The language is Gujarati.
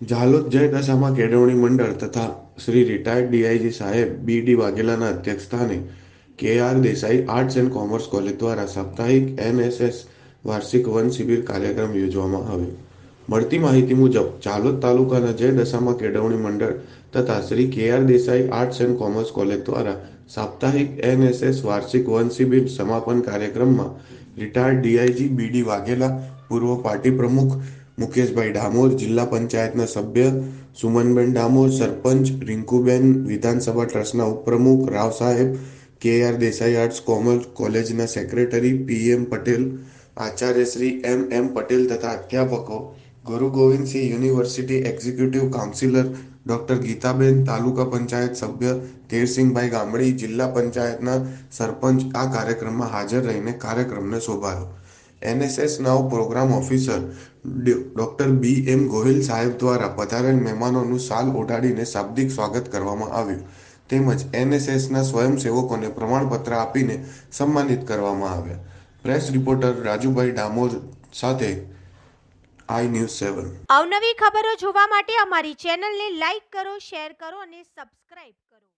ઝાલોદ જય દશામાં કેળવણી મંડળ તથા શ્રી રિટાયર્ડ ડીઆઈજી સાહેબ બી ડી વાઘેલાના અધ્યક્ષસ્થાને K R Desai arts and commerce college દ્વારા સાપ્તાહિક એનએસએસ વાર્ષિક વન શિબિર કાર્યક્રમ યોજવામાં આવ્યો. મળતી માહિતી મુજબ ઝાલોદ તાલુકાના જય દશામાં કેળવણી મંડળ તથા Shri K R Desai arts and commerce college દ્વારા સાપ્તાહિક એનએસએસ વાર્ષિક વન શિબિર સમાપન કાર્યક્રમમાં retired DIG B D Vaghela પૂર્વ પાર્ટી પ્રમુખ મુકેશભાઈ ડામોર, જિલ્લા પંચાયતના સભ્ય સુમનબેન ડામોર, સરપંચ રિંકુબેન, વિધાનસભા ટ્રસ્ટના ઉપપ્રમુખ Rao Saheb K R Desai arts commerce કોલેજના સેક્રેટરી પી એમ પટેલ, આચાર્ય શ્રી એમ એમ પટેલ તથા અધ્યાપકો, Guru Gobind Singh university executive councillor, doctor Geetaben, taluka panchayat સભ્ય તેરસિંહભાઈ ગામડી, જિલ્લા પંચાયતના સરપંચ આ કાર્યક્રમમાં હાજર રહીને કાર્યક્રમને શોભાયો. એનએસએસ નાવ program officer. Doctor B M Gohil સાહેબ દ્વારા પધારેલ મહેમાનોનું સાલ ઓઢાડીને શાબ્દિક સ્વાગત કરવામાં આવ્યું. તેમજ એનએસએસના સ્વયંસેવકોને પ્રમાણપત્ર આપીને સન્માનિત કરવામાં આવ્યા. પ્રેસ રિપોર્ટર રાજુભાઈ ડામોર સાથે આઈ ન્યૂઝ સેવન. અવનવી ખબરો જોવા માટે અમારી ચેનલને લાઈક કરો, શેર કરો અને સબસ્ક્રાઇબ કરો.